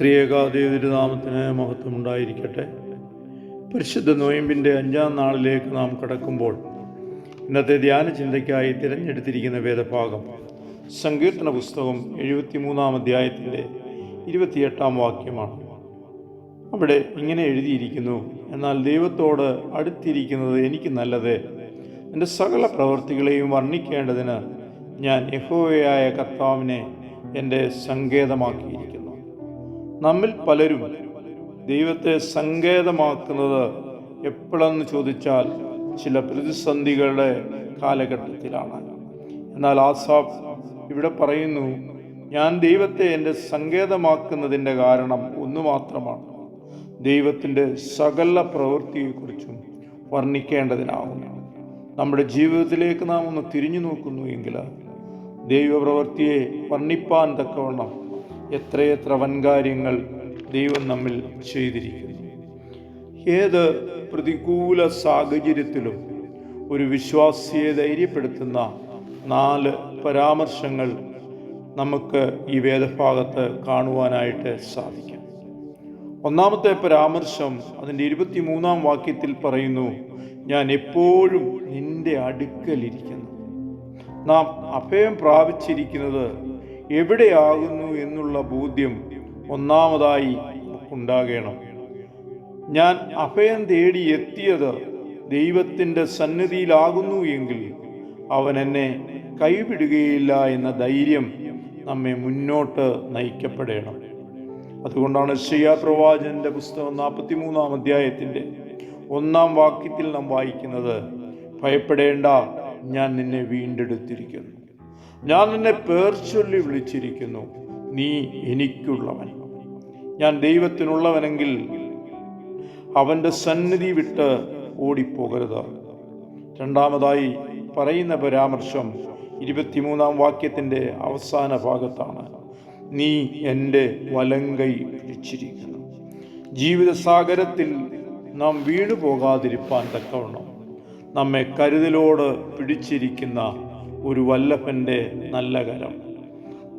ത്രിയേകാദേവതിരുനാമത്തിന് മഹത്വം ഉണ്ടായിരിക്കട്ടെ പരിശുദ്ധ നോയമ്പിന്റെ അഞ്ചാം നാളിലേക്ക് നാം കടക്കുമ്പോൾ ഇന്നത്തെ ധ്യാന ചിന്തയ്ക്കായി തിരഞ്ഞെടുത്തിരിക്കുന്ന വേദഭാഗം സങ്കീർത്തന പുസ്തകം എഴുപത്തിമൂന്നാം അധ്യായത്തിന്റെ ഇരുപത്തിയെട്ടാം വാക്യമാണ്. അവിടെ ഇങ്ങനെ എഴുതിയിരിക്കുന്നു എന്നാൽ ദൈവത്തോട് അടുത്തിരിക്കുന്നത് എനിക്ക് നല്ലത്. എന്റെ സകല പ്രവൃത്തികളെയും വർണിക്കേണ്ടതിന് ഞാൻ യഹോവയായ കർത്താവിനെ എന്റെ സങ്കേതമാക്കിയിരിക്കുന്നു. നമ്മിൽ പലരും ദൈവത്തെ സങ്കേതമാക്കുന്നത് എപ്പോഴെന്ന് ചോദിച്ചാൽ ചില പ്രതിസന്ധികളുടെ കാലഘട്ടത്തിലാണ്. എന്നാൽ ആസാഫ് ഇവിടെ പറയുന്നു ഞാൻ ദൈവത്തെ എന്റെ സങ്കേതമാക്കുന്നതിന്റെ കാരണം ഒന്നു മാത്രമാണ്. ദൈവത്തിന്റെ സകല പ്രവൃത്തിയെക്കുറിച്ചും വർണിക്കേണ്ടതിനാവുന്നു നമ്മുടെ ജീവിതത്തിലേക്ക് നാം ഒന്ന് തിരിഞ്ഞു നോക്കുന്നു എങ്കിൽ ദൈവപ്രവൃത്തിയെ വർണിപ്പാൻ തക്കവണ്ണം എത്രയെത്ര വൻകാര്യങ്ങൾ ദൈവം നമ്മിൽ ചെയ്തിരിക്കുന്നു. ഏത് പ്രതികൂല സാഹചര്യത്തിലും ഒരു വിശ്വാസിയെ ധൈര്യപ്പെടുത്തുന്ന നാല് പരാമർശങ്ങൾ നമുക്ക് ഈ വേദഭാഗത്ത് കാണുവാനായിട്ട് സാധിക്കും. ഒന്നാമത്തെ പരാമർശം അതിന്റെ ഇരുപത്തിമൂന്നാം വാക്യത്തിൽ പറയുന്നു ഞാൻ എപ്പോഴും നിന്റെ അടുക്കലിരിക്കുന്നു നാം അഭയം പ്രാപിച്ചിരിക്കുന്നത് എവിടെയാകുന്നു എന്നുള്ള ബോധ്യം ഒന്നാമതായി ഉണ്ടാകണം. ഞാൻ അഭയം തേടി എത്തിയത് ദൈവത്തിന്റെ സന്നിധിയിലാകുന്നു എങ്കിൽ അവൻ എന്നെ കൈവിടുകയില്ല എന്ന ധൈര്യം നമ്മെ മുന്നോട്ട് നയിക്കപ്പെടണം. അതുകൊണ്ടാണ് ശ്രീയാ പ്രവാചന്റെ പുസ്തകം നാൽപ്പത്തി മൂന്നാം അധ്യായത്തിന്റെ ഒന്നാം വാക്യത്തിൽ നാം വായിക്കുന്നത് ഭയപ്പെടേണ്ട ഞാൻ നിന്നെ വീണ്ടെടുത്തിരിക്കുന്നു. ഞാൻ നിന്നെ പേർ ചൊല്ലി വിളിച്ചിരിക്കുന്നു. നീ എനിക്കുള്ളവൻ. ഞാൻ ദൈവത്തിനുള്ളവനെങ്കിൽ അവന്റെ സന്നിധി വിട്ട് ഓടിപ്പോകരുത്. രണ്ടാമതായി പറയുന്ന പരാമർശം ഇരുപത്തിമൂന്നാം വാക്യത്തിന്റെ അവസാന ഭാഗത്താണ്. നീ എന്റെ വലങ്കൈ പിടിച്ചിരിക്കുന്നു. ജീവിതസാഗരത്തിൽ നാം വീണു പോകാതിരിപ്പാൻ തക്കവണ്ണം. നമ്മെ കരുതലോട് പിടിച്ചിരിക്കുന്ന ഒരു വല്ലഭന്റെ നല്ല കരം.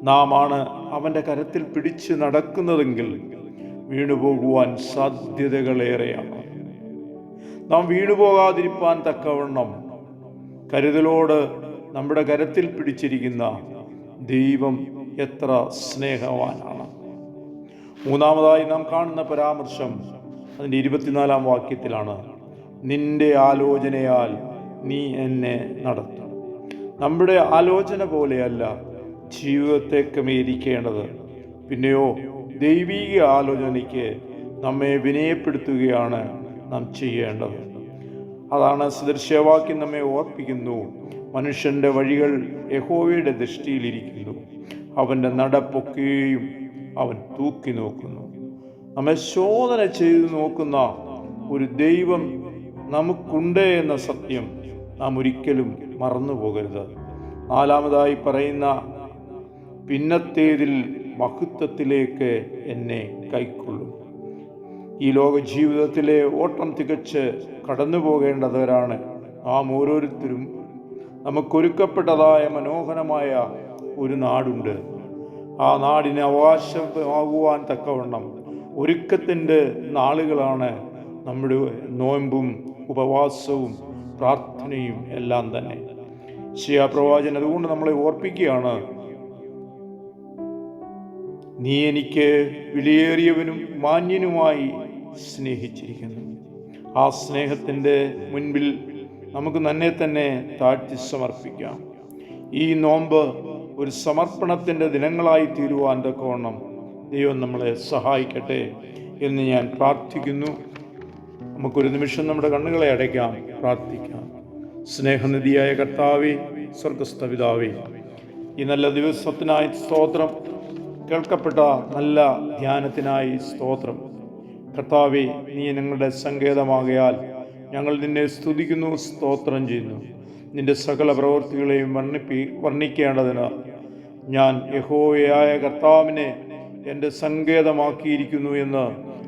നാമാണ് അവന്റെ കരത്തിൽ പിടിച്ച് നടക്കുന്നതെങ്കിൽ വീണുപോകുവാൻ സാധ്യതകളേറെയാണ്. നാം വീണുപോകാതിരിപ്പാൻ തക്കവണ്ണം കരുതലോട് നമ്മുടെ കരത്തിൽ പിടിച്ചിരിക്കുന്ന ദൈവം എത്ര സ്നേഹവാനാണ്. മൂന്നാമതായി നാം കാണുന്ന പരാമർശം അതിന്റെ ഇരുപത്തിനാലാം വാക്യത്തിലാണ്. നിന്റെ ആലോചനയാൽ നീ എന്നെ നടത്തും. നമ്മുടെ ആലോചന പോലെയല്ല ജീവിതത്തെ ക്രമീകരിക്കേണ്ടത് പിന്നെയോ ദൈവീക ആലോചനയ്ക്ക് നമ്മെ വിനയപ്പെടുത്തുകയാണ് നാം ചെയ്യേണ്ടത്. അതാണ് സദൃശ്യവാക്യം നമ്മെ ഓർപ്പിക്കുന്നു. മനുഷ്യന്റെ വഴികൾ യഹോവയുടെ ദൃഷ്ടിയിലിരിക്കുന്നു. അവന്റെ നടപ്പൊക്കെയും അവൻ തൂക്കി നോക്കുന്നു. നമ്മെ ശോധന ചെയ്തു നോക്കുന്ന ഒരു ദൈവം നമുക്കുണ്ട് എന്ന സത്യം നാം ഒരിക്കലും മറന്നു പോകരുത് നാലാമതായി പറയുന്ന പിന്നത്തേതിൽ മഹത്വത്തിലേക്ക് എന്നെ കൈക്കൊള്ളും. ഈ ലോക ജീവിതത്തിലെ ഓട്ടം തികച്ച് കടന്നു പോകേണ്ടവരാണ് നാം ഓരോരുത്തരും. നമുക്കൊരുക്കപ്പെട്ടതായ മനോഹരമായ ഒരു നാടുണ്ട്. ആ നാടിന് അവകാശമാകുവാൻ തക്കവണ്ണം ഒരുക്കത്തിന്റെ നാളുകളാണ് നമ്മുടെ നോയമ്പും ഉപവാസവും പ്രാർത്ഥനയും എല്ലാം തന്നെ. ശിയാപ്രവാചൻ അതുകൊണ്ട് നമ്മളെ ഓർപ്പിക്കുകയാണ് നീ എനിക്ക് വിലയേറിയവനും മാന്യനുമായി സ്നേഹിച്ചിരിക്കുന്നു. ആ സ്നേഹത്തിന്റെ മുൻപിൽ നമുക്ക് തന്നെ തന്നെ താഴ്ത്തി സമർപ്പിക്കാം. ഈ നോമ്പ് ഒരു സമർപ്പണത്തിന്റെ ദിനങ്ങളായി തീരുവാൻ തക്കവണ്ണം ദൈവം നമ്മളെ സഹായിക്കട്ടെ എന്ന് ഞാൻ പ്രാർത്ഥിക്കുന്നു. നമുക്കൊരു നിമിഷം നമ്മുടെ കണ്ണുകളെ അടയ്ക്കാം പ്രാർത്ഥിക്കാം. സ്നേഹനിധിയായ കർത്താവേ സ്വർഗസ്ഥ പിതാവേ ഈ നല്ല ദിവസത്തിനായി സ്തോത്രം. കേൾക്കപ്പെട്ട നല്ല ധ്യാനത്തിനായി സ്തോത്രം. കർത്താവെ നീ ഞങ്ങളുടെ സങ്കേതമാകയാൽ ഞങ്ങൾ നിന്നെ സ്തുതിക്കുന്നു സ്തോത്രം ചെയ്യുന്നു. നിന്റെ സകല പ്രവൃത്തികളെയും വർണിപ്പി വർണിക്കേണ്ടതിന് ഞാൻ യഹോവയായ കർത്താവിനെ എന്റെ സങ്കേതമാക്കിയിരിക്കുന്നു എന്ന്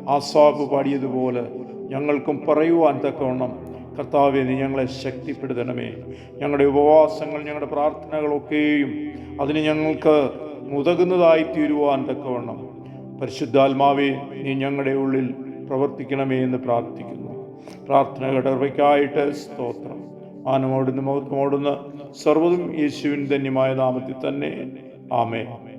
ആസാബ് പാടിയതുപോലെ ഞങ്ങൾക്കും പറയുവാൻ തക്കവണ്ണം. കർത്താവെ നീ ഞങ്ങളെ ശക്തിപ്പെടുത്തണമേ. ഞങ്ങളുടെ ഉപവാസങ്ങൾ ഞങ്ങളുടെ പ്രാർത്ഥനകളൊക്കെയും അതിന് ഞങ്ങൾക്ക് മുതകുന്നതായി തീരുവാൻ തക്കവണ്ണം. പരിശുദ്ധാത്മാവെ നീ ഞങ്ങളുടെ ഉള്ളിൽ പ്രവർത്തിക്കണമേ എന്ന് പ്രാർത്ഥിക്കുന്നു. പ്രാർത്ഥന കടർവയ്ക്കായിട്ട് സ്തോത്രം. മാനമോടുന്ന് മുഖത്തുമോടുന്ന് സർവതും യേശുവിൻ ധന്യമായ നാമത്തിൽ തന്നെ. ആമേ